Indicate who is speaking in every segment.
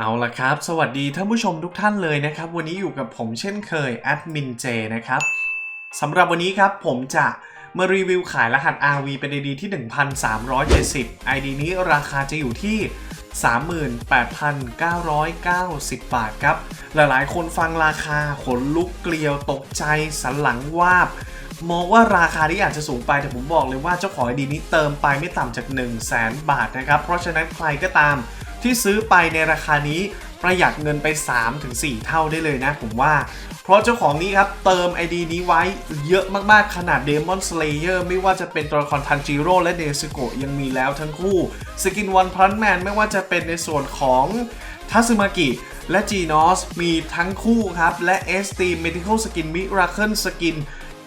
Speaker 1: เอาละครับ สวัสดีท่านผู้ชมทุกท่านเลยนะครับ วันนี้อยู่กับผมเช่นเคยแอดมินเจนะครับสำหรับวันนี้ครับผมจะมารีวิวขายรหัส RV เป็น ID ที่ 1370 ID นี้ราคาจะอยู่ที่ 38,990 บาทครับ หลายๆ คนฟังราคาขนลุกเกลียวตกใจสันหลังวาบ มองว่าราคาที่อาจจะสูงไปแต่ผมบอกเลยว่าเจ้าของไอดีนี้เติมไปไม่ต่ำจาก 1 0 0 0 0แบาทนะครับ เพราะฉะนั้นใครก็ตาม ที่ซื้อไปในราคานี้ประหยัดเงินไป 3-4 เท่าได้เลยนะผมว่า เพราะเจ้าของนี้ครับ เติม ID นี้ไว้เยอะมากๆ ขนาด Demon Slayer ไม่ว่าจะเป็นตัวละครทันจิโร่และเนซึโกยังมีแล้วทั้งคู่ สกินวันพันแมนไม่ว่าจะเป็นในส่วนของทัซึมากิและจีนอสมีทั้งคู่ครับ และ ST Medical Skin Miracle Skin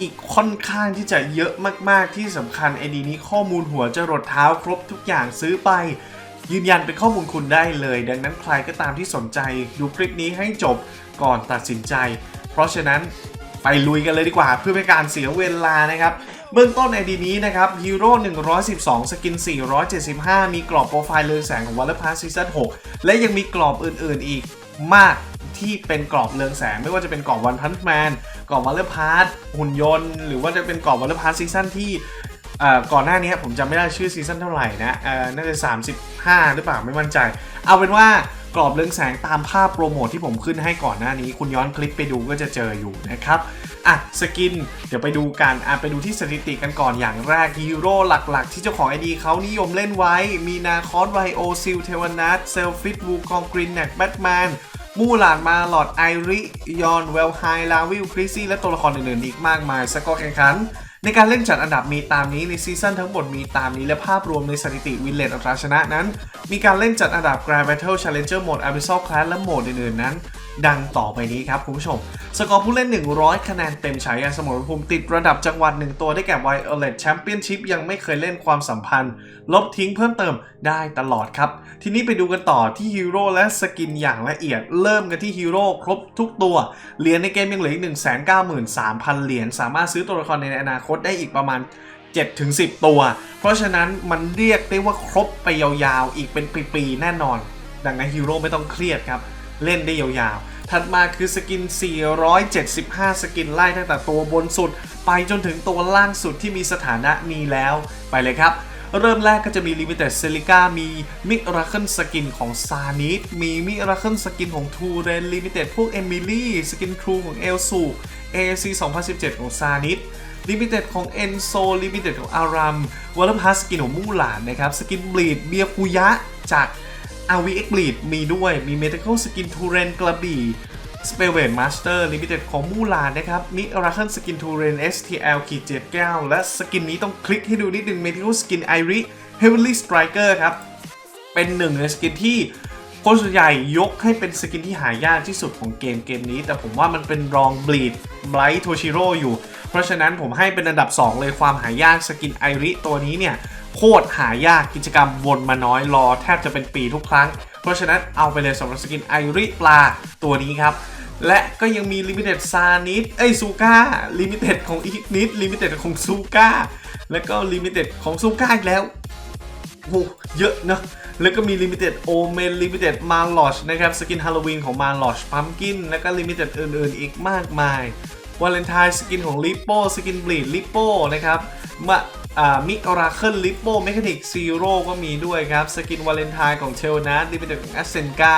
Speaker 1: อีกค่อนข้างที่จะเยอะมากๆที่สำคัญ ID นี้ข้อมูลหัวจรดเท้าครบทุกอย่างซื้อไป ยืนยันเป็นข้อมูลคุณได้เลย ดังนั้นใครก็ตามที่สนใจดูคลิปนี้ให้จบก่อนตัดสินใจ เพราะฉะนั้นไปลุยกันเลยดีกว่า เพื่อไม่การเสียเวลานะครับเบื้องต้นไอดีนี้นะครับฮีโร่112 สกิน 475 มีกรอบโปรไฟล์เรืองแสงของวัลเลอร์พาซีซั่น6และยังมีกรอบอื่นๆอีกมากที่เป็นกรอบเรืองแสง ไม่ว่าจะเป็นกรอบวันพันแมนกรอบวัลเลอร์พาร์หุ่นยนต์ หรือว่าจะเป็นกรอบวัลเลอร์พาร์ซีซั่นที่ ก่อนหน้านี้ผมจำไม่ได้ชื่อซีซั่นเท่าไหร่นะน่าจะ 35 หรือเปล่าไม่มั่นใจ เอาเป็นว่ากรอบเรืองแสงตามภาพโปรโมทที่ผมขึ้นให้ก่อนหน้านี้ คุณย้อนคลิปไปดูก็จะเจออยู่นะครับอะสกิน เดี๋ยวไปดูกันอะไปดูที่สถิติกันก่อนอย่างแรกฮีโร่หลักๆ ที่เจ้าของไอดีเขานิยมเล่นไว้ มีนาคอสไวโอซิลเทวนัสเซลฟิตวูกองกรินแนกแบทแมนมูหลานมาหลอดไอริยอนเวลไฮลาวิลคริซี่และตัวละครอื่นๆอีกมากมายสกอร์แข่งขัน ในการเล่นจัดอันดับมีตามนี้ในซีซั่นทั้งหมดมีตามนี้และภาพรวมในสถิติวินเลตอัตราชนะนั้น มีการเล่นจัดอันดับ Grand Battle Challenger Mode Abyssal Class และโหมดอื่นๆนั้น ดังต่อไปนี้ครับคุณผู้ชม สกอร์ผู้เล่น 100 คะแนนเต็มฉายาสมรภูมิติดระดับจังหวัด 1 ตัวได้แก่ Violet Championship ยังไม่เคยเล่นความสัมพันธ์ ลบทิ้งเพิ่มเติมได้ตลอดครับ ทีนี้ไปดูกันต่อที่ฮีโร่และสกินอย่างละเอียด เริ่มกันที่ฮีโร่ครบทุกตัว เหรียญในเกมยังเหลืออีก 193,000 เหรียญสามารถซื้อตัวละครในอนาคตได้อีกประมาณ7-10 ตัว เพราะฉะนั้นมันเรียกได้ว่าครบไปยาวๆ อีกเป็นปีๆ แน่นอน ดังนั้นฮีโร่ไม่ต้องเครียดครับ เล่นได้ยาวๆ ถัดมาคือสกิน 475 สกินไล่ตั้งแต่ตัวบนสุด ไปจนถึงตัวล่างสุดที่มีสถานะมีแล้ว ไปเลยครับเริ่มแรกก็จะมี Limited s i l i c a มีมิราเคิลสกินของซานิสมีมิราเคิลสกินของทูเรนลิมิเต็ดพวกเอมิลี่สกินทรูของเอลสู AAC 2017 ของซานิสลิมิเต็ดของ Enzo ลิมิเต็ดของอารัมวอลเลพัสสกินของมู่หลานนะครับ สกินบลีดเบียคุยะจาก RVX Bleed มีด้วย มี Medical Skin ทูเรนกระบี่ Spellwave Master Limited ของมูลานนะครับมี Oracle Skin ทูเรน STL ขีด79และสกินนี้ต้องคลิกให้ดูนิดนึง Medical Skin Iris Heavenly Striker ครับ เป็นหนึ่งในสกินที่คนส่วนใหญ่ยกให้เป็นสกินที่หายากที่สุดของเกมเกมนี้ แต่ผมว่ามันเป็นรองบลีดไบรท์โทชิโร่อยู่ เพราะฉะนั้นผมให้เป็นอันดับ 2 เลยความหายากสกินไอริตัวนี้เนี่ย โคตรหายากกิจกรรมวนมาน้อยรอแทบจะเป็นปีทุกครั้ง เพราะฉะนั้นเอาไปเลยสำหรับสกินไอริปลาตัวนี้ครับ และก็ยังมีลิมิเต็ดซานิสเอ้ยซูก้าลิมิเต็ดของอีกนิดลิมิเต็ดของซูก้าแล้วก็ลิมิเต็ดของซูก้าอีกแล้วโอ้โหเยอะเนะแล้วก็มี Limited Omen Limited m a l o s h นะครับสกินฮาโลวีนของ m a l o s h Pumpkin แล้วก็ Limited อื่นๆ อีกมากมายวาเลนไทน์สกินของ Lippo สกิน Bleed Lipo นะครับมา มิกราเคิล Lippo Mechanic Zero ก็มีด้วยครับ สกินวาเลนไทน์ของเชลนัส Limited ของ a s c e n k a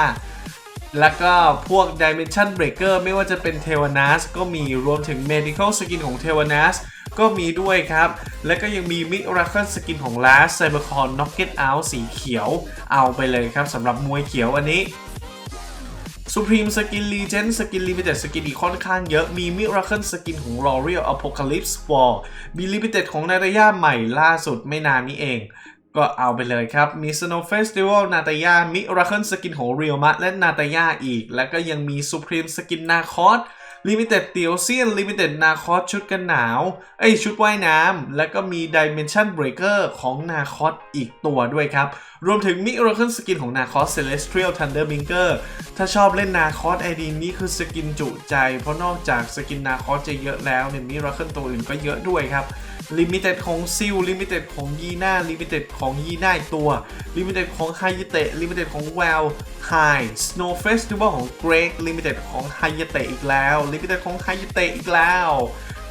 Speaker 1: แล้วก็พวก Dimension Breaker ไม่ว่าจะเป็นเทวนัสก็มีรวมถึง Medical Skin ของเทวนัสก็มีด้วยครับ และก็ยังมี Miracle Skin ของ Last Cybercon Knocket Out สีเขียวเอาไปเลยครับสำหรับมวยเขียวอันนี้ Supreme Skin Legend Skin Limited Skin อีกค่อนข้างเยอะ มี Miracle Skin ของ L'Oreal Apocalypse War มี Limited ของนาตาย่าใหม่ล่าสุดไม่นานนี้เอง ก็เอาไปเลยครับ มี Snow Festival นาตาย่า Miracle Skin ของ Real m a และนาตาย่าอีก แล้วก็ยังมี Supreme Skin น ลิมิเต็ดเตียวเซียนลิมิเต็ดนาคอสชุดกันหนาวไอชุดว่ายน้ำ แล้วก็มี Dimension Breaker ของนาคอสอีกตัวด้วยครับ รวมถึง Miracle Skin ของนาคอส Celestial Thunderbinker ถ้าชอบเล่นนาคอสไอดีนี้คือสกินจุใจ เพราะนอกจากสกินนาคอสจะเยอะแล้วเนี่ย Miracle ตัวอื่นก็เยอะด้วยครับ ลิมิเต็ดของซิลลิมิเต็ดของยีน่าลิมิเต็ดของยีน่าอีกตัวลิมิเต็ดของไฮยเตะลิมิเต็ดของแวลไฮสโนว์เฟสติวัลของเกรกลิมิเต็ดของไฮยเตะอีกแล้วลิมิเต็ดของไฮยเตะอีกแล้ว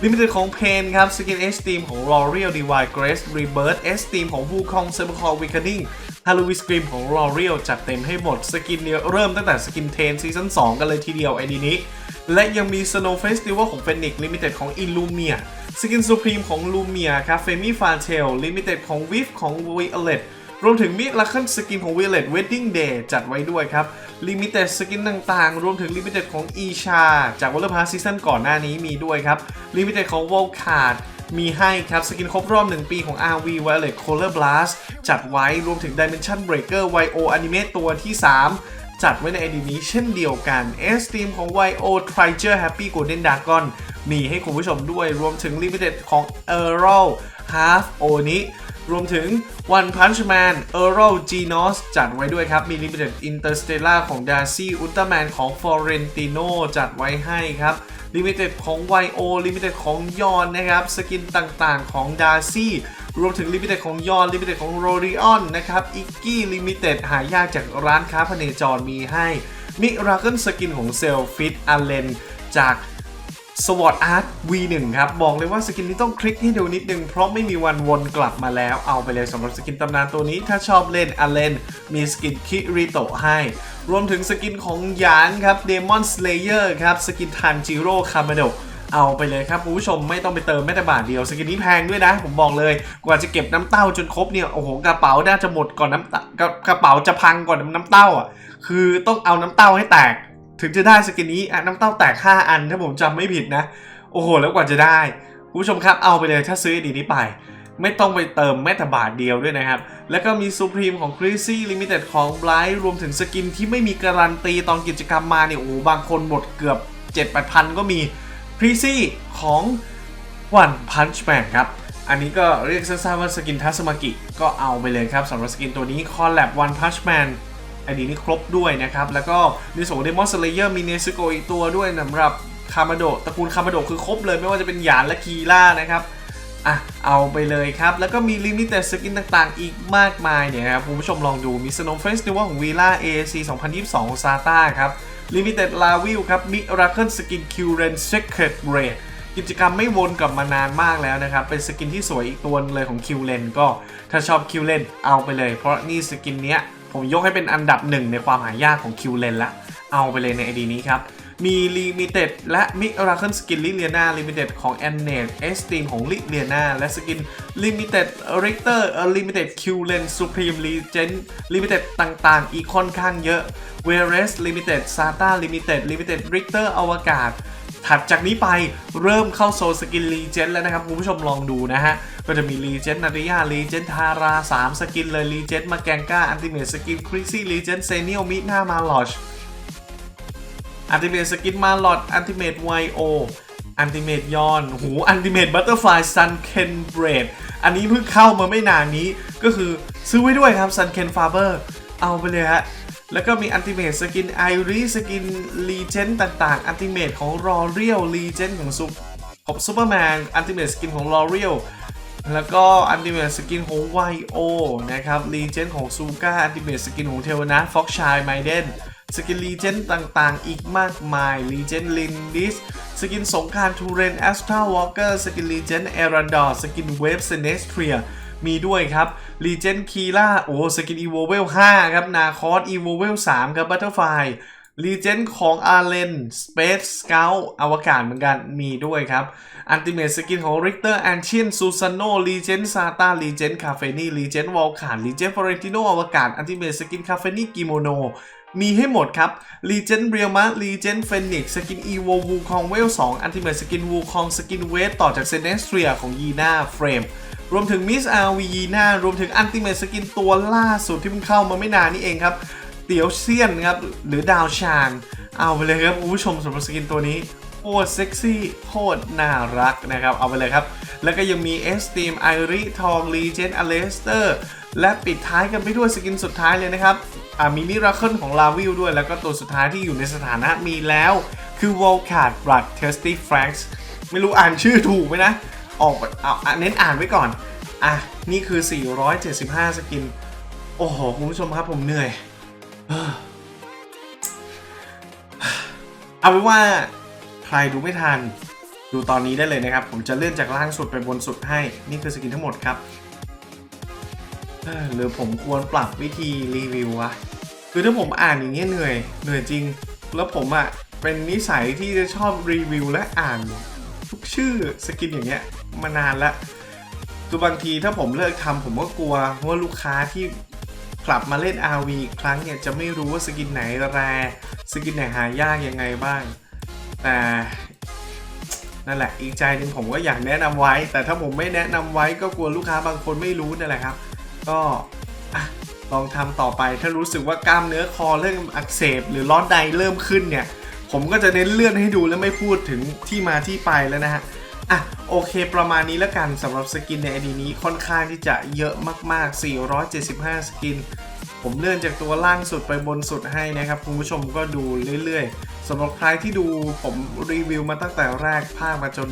Speaker 1: ลิมิเต็ดของเพนครับสกินเอสตีมของ L'Oreal DIY Grace Rebirth เอสตีมของ Wukong c y b e r c o r Awakening ฮา l ลวีสกรีมของ L'Oreal จัดเต็มให้หมดสกินเนี่ยเริ่มตั้งแต่สกินเทนซีซั่น2กันเลยทีเดียวไอดีนี้ และยังมี Snow Festival ของ Phoenix Limited ของ Illumia สกิน Supreme ของ Lumia ครับ Femi f a t e l Limited ของ w i f ของ Violet รวมถึงมิลัคเคิลสกินของ Violet Wedding Day จัดไว้ด้วยครับ Limited สกินต่างๆ รวมถึง Limited ของ e c h a จาก w a l l e r Pass Season ก่อนหน้านี้มีด้วยครับ Limited ของ w o l c a r d มีให้ครับสกินครบรอบ 1 ปีของ RV Violet Color Blast จัดไว้รวมถึง Dimension Breaker YO Anime ตัวที่ 3 จัดไว้ใน ID นี้เช่นเดียวกัน S Team ของ YO Triger Happy Golden Dragon มีให้คุณผู้ชมด้วยรวมถึง Limited ของ e r o Half Oni รวมถึง One Punch Man e r o Genos จัดไว้ด้วยครับ มี Limited Interstellar ของ Darcy Ultraman ของ Florentino จัดไว้ให้ครับ Limited ของ YO Limited ของยอนนะครับ สกินต่างๆของ Darcy รวมถึง Limited ของยอน Limited ของ r o r i o n นนะครับ i k k i Limited หายากจากร้านค้าพเนจรมีให้มิราเคิลสกินของเซลฟิตอเลนจาก SWOT Art V1 ครับ บอกเลยว่าสกินนี้ต้องคลิกให้ดูนิดนึง เพราะไม่มีวันวนกลับมาแล้วเอาไปเลยสำหรับสกินตำนานตัวนี้ถ้าชอบเล่นอเลนมีสกินคิริโตะให้ รวมถึงสกินของยานครับ Demon Slayer ครับ สกินทันจิโร่คาร์มาโด เอาไปเลยครับคุณผู้ชมไม่ต้องไปเติมแม้แต่บาทเดียวสกินนี้แพงด้วยนะ ผมบอกเลยกว่าจะเก็บน้ำเต้าจนครบเนี่ยโอ้โหกระเป๋าน่าจะหมดก่อนน้ำตกระกระเป๋าจะพังก่อนน้ำเต้าอะคือต้องเอาน้ำเต้าให้แตก ถึงจะได้สกินนี้อะน้ำเต้าแตก5อันถ้าผมจำไม่ผิดนะ โอ้โห แล้วกว่าจะได้คุณผู้ชมครับเอาไปเลยถ้าซื้อดีนี้ไปไม่ต้องไปเติมแม้แต่บาทเดียวด้วยนะครับ แล้วก็มี Supreme ของ Crazy Limited ของ Blight รวมถึงสกินที่ไม่มีการันตีตอนกิจกรรมมาเนี่ยโอ้บางคนหมดเกือบ 7 8 0 0ก็มี Crazy ของ One Punch Man ครับ อันนี้ก็เรียกสั้นๆว่าสกินทัสมากิก็เอาไปเลยครับสำหรับสกินตัวนี้ Collab One Punch Man ไอดีนี้ครบด้วยนะครับ แล้วก็ในส่วนของ Demon Slayer มีเนซึโกอีกตัวด้วยสำหรับคามาโดตระกูลคามาโดคือครบเลยไม่ว่าจะเป็นหยานและคีล่านะครับอะเอาไปเลยครับ แล้วก็มีลิมิเต็ดสกินต่างๆ อีกมากมายเนี่ยครับคุณผู้ชมลองดูมี Snow Festival ของ Villa AAC 2022ของ Sata ครับ Limited l a v i l ครับ Miracle Skin Q Ren Secret Raid กิจกรรมไม่วนกลับมานานมากแล้วนะครับ เป็นสกินที่สวยอีกตัวนึงเลยของคิวเรนก็ถ้าชอบคิวเรนเอาไปเลย เพราะนี่สกินเนี้ยผมยกให้เป็นอันดับหนึ่งในความหายากของคิวเรนละ เอาไปเลยในไอดีนี้ครับ มี Limited และมิราเคิลสกินลิเลียนา Limited ของ a n n e t e s t e a m ของลิเลียนาและสกิน Limited Richter Limited Q Len Supreme Legend Limited ต่างๆ อีกค่อนข้างเยอะ w e r e s Limited Sata Limited Limited Richter อวกาศถัดจากนี้ไปเริ่มเข้าโซนสกินรีเจนแล้วนะครับ คุณผู้ชมลองดูนะฮะ ก็จะมีรีเจนนาริยารีเจนทารา 3 สกินเลยรีเจนมาแกงก้าอันติเมตสกินคริซี่รีเจนเซเนียลมิหน้ามาลอช อันติเมตสกินมาลอดอันติเมตไวโออันติเมตยอนหูอันติเมตบัตเตอร์ฟลายซันเคนเบรดอันนี้เพิ่งเข้ามาไม่นานนี้ก็คือซื้อไว้ด้วยครับซันเคนฟาเบอร์เอาไปเลยฮะแล้วก็มีอันติเมตสกินไอรีสกินลีเจนต่างๆ อันติเมตของรอเรียลลีเจนของซุปของซูเปอร์แมน อันติเมตสกินของรอเรียลแล้วก็อันติเมตสกินของไวโอนะครับลีเจนของซูก้าอันติเมตสกินของเทวนาฟ็อกชายไมเดน สกินลีเจนต่างๆ อีกมากมายลีเจนลินดิสสกินสงครามทูเรนแอสตราวอลเกอร์สกินลีเจนเอรันดอร์สกินเวฟเซเนสเทรียมีด้วยครับลีเจนคีล่าโอ้สกินอีโวเวล5ครับนาคอสอีโวเวล3ครับบัตเตอร์ไฟลีเจนของอาร์เลนสเปซสเกลอวกาศเหมือนกันมีด้วยครับอันติเมตสกินของริกเตอร์แอนเชียนซูซานโนลีเจนซาตาลีเจนคาเฟนีลีเจนวอลคานลีเจนฟอเรนติโนอวกาศอันติเมตสกินคาเฟนีกิโมโน มีให้หมดครับ Legend r e a l m a Legend Phoenix สกิน Evo Wukong w e 2 Ultimate สกิน Wukong สกินเวทต่อจาก Sinestria ของ Yina Frame รวมถึง Miss RV Yina รวมถึง Ultimate สกินตัวล่าสุดที่เพิ่งเข้ามาไม่นานนี่เองครับ เตี๋ยวเซียนครับ หรือดาวชานเอาไปเลยครับคุณผู้ชมสำหรับสกินตัวนี้โคตรเซ็กซี่โคตรน่ารักนะครับ เอาไปเลยครับ แล้วก็ยังมี S Team ไอริทอง Legend a l e s t e r และปิดท้ายกันไปด้วยสกินสุดท้ายเลยนะครับ มีมิราเคิลของลาวิลด้วย แล้วก็ตัวสุดท้ายที่อยู่ในสถานะมีแล้ว คือ w o l c a r d Blood Testy Franks ไม่รู้อ่านชื่อถูกไหมนะ ออกเอาเน้นอ่านไว้ก่อน อะ นี่คือ 475 สกิน โอ้โห คุณผู้ชมครับผมเหนื่อยเอ้อเอาไว้ว่าใครดูไม่ทัน ดูตอนนี้ได้เลยนะครับ ผมจะเลื่อนจากล่างสุดไปบนสุดให้ นี่คือสกินทั้งหมดครับหรือผมควรปรับวิธีรีวิววะ คือถ้าผมอ่านอย่างเงี้ยเหนื่อยเหนื่อยจริง แล้วผมอะ่ะเป็นนิสัยที่จะชอบรีวิวและอ่าน ทุกชื่อสกินอย่างเงี้ยมานานล้วคือบางทีถ้าผมเลิกทำผมก็กลัวว่าลูกค้าที่กลับมาเล่น RV อีกครั้งเนี่ยจะไม่รู้ว่าสกินไหนแรสกินไหนหายากยังไงบ้าง แต่นั่นแหละอีกใจหนึ่งผมก็อยากแนะนำไว้ แต่ถ้าผมไม่แนะนำไว้ก็กลัวลูกค้าบางคนไม่รู้นั่นแหละครับ ก็อะลองทำต่อไปถ้ารู้สึกว่ากล้ามเนื้อคอเริ่มอักเสบ หรือร้อนใดเริ่มขึ้นเนี่ย ผมก็จะเน้นเลื่อนให้ดูแล้วไม่พูดถึงที่มาที่ไปแล้วนะฮะอะโอเคประมาณนี้แล้วกันสำหรับสกินในไอดีนี้ค่อนข้างที่จะเยอะมากๆ 475 สกิน ผมเลื่อนจากตัวล่างสุดไปบนสุดให้นะครับคุณผู้ชมก็ดูเรื่อยๆสำหรับใครที่ดูผมรีวิวมาตั้งแต่แรกภาคมาจน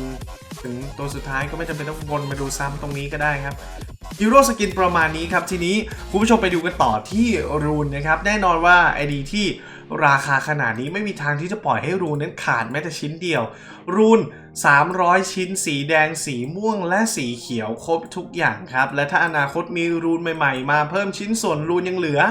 Speaker 1: ถึงตัวสุดท้ายก็ไม่จำเป็นต้องวนมาดูซ้ำตรงนี้ก็ได้ครับ ยูโรสกินประมาณนี้ครับ ทีนี้คุณผู้ชมไปดูกันต่อที่รูนนะครับ แน่นอนว่าไอดีที่ราคาขนาดนี้ไม่มีทางที่จะปล่อยให้รูนนั้นขาดแม้แต่ชิ้นเดียว รูน 300 ชิ้น สีแดง สีม่วงและสีเขียวครบทุกอย่างครับ และถ้าอนาคตมีรูนใหม่ๆ มาเพิ่มชิ้นส่วนรูนยังเหลือ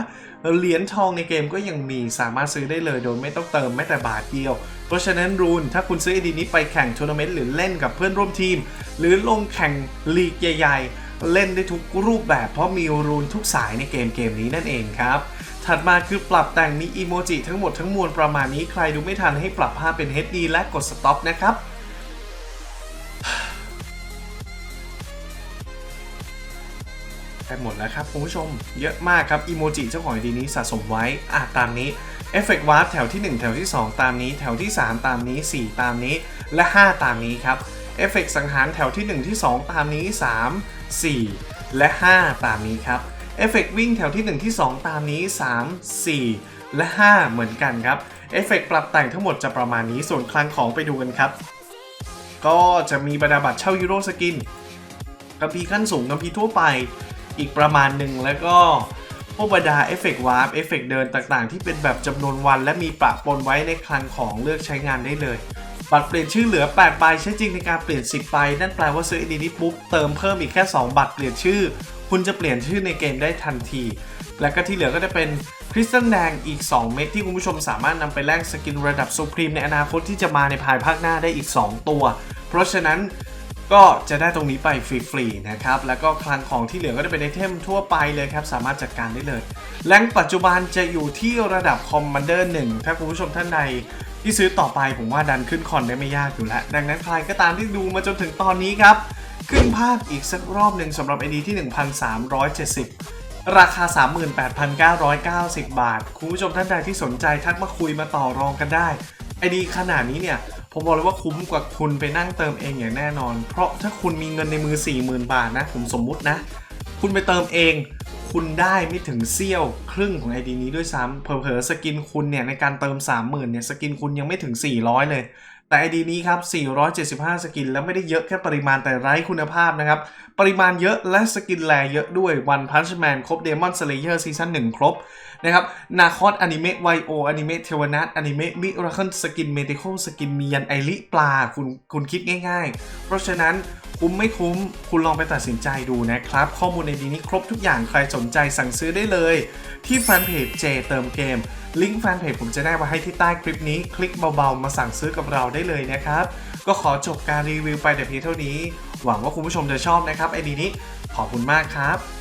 Speaker 1: เหรียญทองในเกมก็ยังมีสามารถซื้อได้เลยโดยไม่ต้องเติมแม้แต่บาทเดียว เพราะฉะนั้นรูนถ้าคุณซื้อไอดีนี้ไปแข่งทัวร์นาเมนต์หรือเล่นกับเพื่อนร่วมทีม หรือลงแข่งลีกใหญ่ๆ เล่นได้ทุกรูปแบบเพราะมีรูนทุกสายในเกมเกมนี้นั่นเองครับ ถัดมาคือปรับแต่งมีอีโมจิทั้งหมดทั้งมวลประมาณนี้ใครดูไม่ทันให้ปรับภาพเป็น HD และกด stop นะครับได้หมดแล้วครับคุณผู้ชมเยอะมากครับอีโมจิเจ้าของดีนี้สะสมไว้อะตามนี้เอฟเฟกต์วาร์ปแถวที่ 1 แถวที่ 2 ตามนี้ แถวที่ 3 ตามนี้ 4 ตามนี้และ 5 ตามนี้ครับ เอฟเฟกต์สังหารแถวที่ 1 ที่ 2 ตามนี้ 3 4 และ 5 ตามนี้ครับเอฟเฟกต์วิ่งแถวที่ 1 ที่ 2 ตามนี้ 3 4 และ 5 เหมือนกันครับเอฟเฟกต์ปรับแต่งทั้งหมดจะประมาณนี้ส่วนคลังของไปดูกันครับ ก็จะมีบรรดาบัตรเช่ายูโรสกินกัมพีขั้นสูงกัมพีทั่วไปอีกประมาณหนึ่งแล้วก็พวกบรรดาเอฟเฟกต์วาร์ปเอฟเฟกต์เดินต่างๆ ที่เป็นแบบจำนวนวัน และมีปะปนไว้ในคลังของเลือกใช้งานได้เลย บัตรเปลี่ยนชื่อเหลือ8ใบใช้จริงในการเปลี่ยน 10ใบนั่นแปลว่าซื้อไอดีนี้ปุ๊บเติมเพิ่มอีกแค่ 2 บัตรเปลี่ยนชื่อ คุณจะเปลี่ยนชื่อในเกมได้ทันที และก็ที่เหลือก็จะเป็นคริสตัลแดงอีก 2 เม็ดที่คุณผู้ชมสามารถนำไปแลกสกินระดับซูพรีมในอนาคตที่จะมาในภายภาคหน้าได้อีก 2 ตัว เพราะฉะนั้นก็จะได้ตรงนี้ไปฟรีๆนะครับ แล้วก็คลังของที่เหลือก็จะเป็นไอเทมทั่วไปเลยครับ สามารถจัดการได้เลย แรงปัจจุบันจะอยู่ที่ระดับคอมมานเดอร์1ถ้าคุณผู้ชมท่านใด ที่ซื้อต่อไปผมว่าดันขึ้นคอนได้ไม่ยากอยู่แล้วดังนั้นใครก็ตามที่ดูมาจนถึงตอนนี้ครับ ขึ้นภาพอีกสักรอบหนึ่งสำหรับ ID ที่ 1,370 ราคา 38,990 บาท คุณผู้ชมท่านใดที่สนใจทักมาคุยมาต่อรองกันได้ไอดีขนาดนี้เนี่ยผมบอกเลยว่าคุ้มกว่าคุณไปนั่งเติมเองอย่างแน่นอน เพราะถ้าคุณมีเงินในมือ 40,000 บาทนะ ผมสมมุตินะ คุณไปเติมเอง คุณได้ไม่ถึงเซี่ยวครึ่งของไอดีนี้ด้วยซ้ำเผลอๆสกินคุณเนี่ยในการเติม 30,000เนี่ยสกินคุณยังไม่ถึง 400 เลย แต่ไอดีนี้ครับ 475 สกิน แล้วไม่ได้เยอะแค่ปริมาณแต่ไร้คุณภาพนะครับ ปริมาณเยอะและสกินแลเยอะด้วย One Punch Man ครบ Demon Slayer ซีซั่น1ครบ นะครับนาคอสอนิเมะไวโออนิเมะเทวนัทอนิเมะมิราเคิลสกินเมดิคอลสกินมียันไอริปลาคุณคุณคิดง่าย ๆ เพราะฉะนั้นคุ้มไม่คุ้ม คุณลองไปตัดสินใจดูนะครับ ข้อมูลในดีนี้ครบทุกอย่างใครสนใจสั่งซื้อได้เลย ที่แฟนเพจเจเติมเกม ลิงก์แฟนเพจผมจะได้ไว้ให้ที่ใต้คลิปนี้ คลิกเบาๆ มาสั่งซื้อกับเราได้เลยนะครับ ก็ขอจบการรีวิวไปแต่เพียงเท่านี้ หวังว่าคุณผู้ชมจะชอบนะครับไอดีนี้ขอบคุณมากครับ